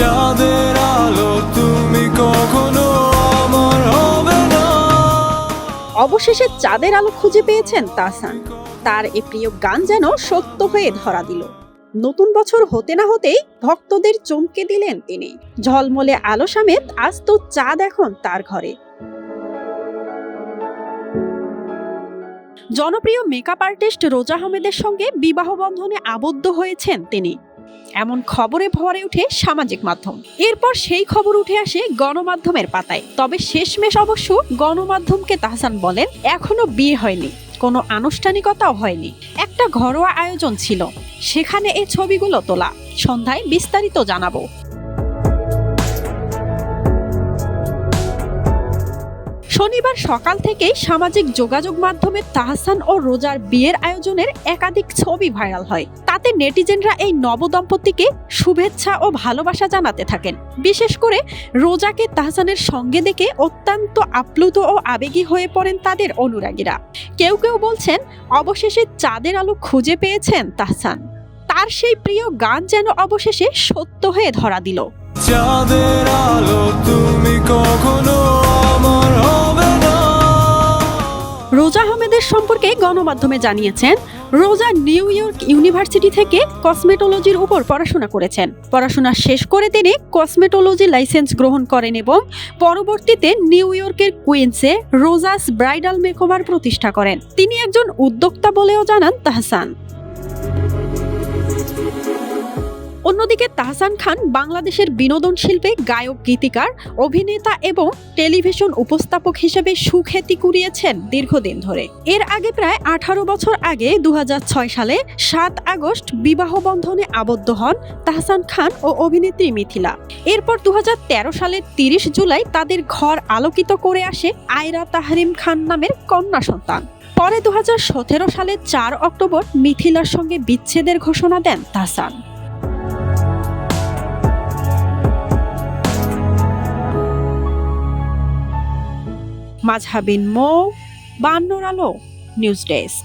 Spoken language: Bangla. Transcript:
চাঁদের আলো তুমি কখনো আমার হবে না। অবশেষে চাঁদের আলো খুঁজে পেয়েছেন তাহসান। তার এ প্রিয় গান যেন সত্য হয়ে ধরা দিল। নতুন বছর হতে না হতেই ভক্তদের চমকে দিলেন তিনি। ঝলমলে আলো সামেত আজ তো চাঁদ এখন তার ঘরে। জনপ্রিয় মেকআপ আর্টিস্ট রোজা আহমেদের সঙ্গে বিবাহ বন্ধনে আবদ্ধ হয়েছেন তিনি। এমন খবরে ভরে উঠে সামাজিক মাধ্যম। এরপর সেই খবর উঠে আসে গণমাধ্যমের পাতায়। তবে শেষমেশ অবশ্য গণমাধ্যমকে তাহসান বলেন, এখনও বিয়ে হয়নি, কোনো আনুষ্ঠানিকতাও হয়নি। একটা ঘরোয়া আয়োজন ছিল, সেখানে এই ছবিগুলো তোলা। সন্ধ্যায় বিস্তারিত জানাব। শনিবার সকাল থেকেই সামাজিক যোগাযোগ মাধ্যমে তাহসান ও রোজার বিয়ের আয়োজনের একাধিক ছবি ভাইরাল হয়। তাতে নেটিজেনরা এই নবদম্পতিকে শুভেচ্ছা ও ভালোবাসা জানাতে থাকেন। বিশেষ করে রোজাকে তাহসানের সঙ্গে দেখে অত্যন্ত আপ্লুত ও আবেগী হয়ে পড়েন তাদের অনুরাগীরা। কেউ কেউ বলছেন, অবশেষে চাঁদের আলো খুঁজে পেয়েছেন তাহসান। তার সেই প্রিয় গান যেন অবশেষে সত্য হয়ে ধরা দিল। চাঁদের আলো তুমি কখনো আমার রোজা আহমেদের সম্পর্কে গণমাধ্যমে জানিয়েছেন, রোজা নিউ ইয়র্ক ইউনিভার্সিটি থেকে কসমেটোলজির উপর পড়াশোনা করেছেন। পড়াশোনা শেষ করে তিনি কসমেটোলজি লাইসেন্স গ্রহণ করেন এবং পরবর্তীতে নিউ ইয়র্কের কুইন্সে রোজাস ব্রাইডাল মেকওভার প্রতিষ্ঠা করেন। তিনি একজন উদ্যোক্তা বলেও জানান তাহসান। অন্যদিকে তাহসান খান বাংলাদেশের বিনোদন শিল্পে গায়ক, গীতিকার, অভিনেতা এবং টেলিভিশন উপস্থাপক হিসেবে সুখ্যাতি কুড়িয়েছেন দীর্ঘদিন ধরে। এর আগে প্রায় আঠারো বছর আগে দু হাজার ছয় সালে সাত আগস্ট বিবাহ বন্ধনে আবদ্ধ হন তাহসান খান ও অভিনেত্রী মিথিলা। এরপর দু হাজার তেরো সালের তিরিশ জুলাই তাদের ঘর আলোকিত করে আসে আয়রা তাহরিম খান নামের কন্যা সন্তান। পরে দু হাজার সতেরো সালের চার অক্টোবর মিথিলার সঙ্গে বিচ্ছেদের ঘোষণা দেন তাহসান। মাঝহাবিন মৌ বান্নর আলো নিউজ ডেস্ক।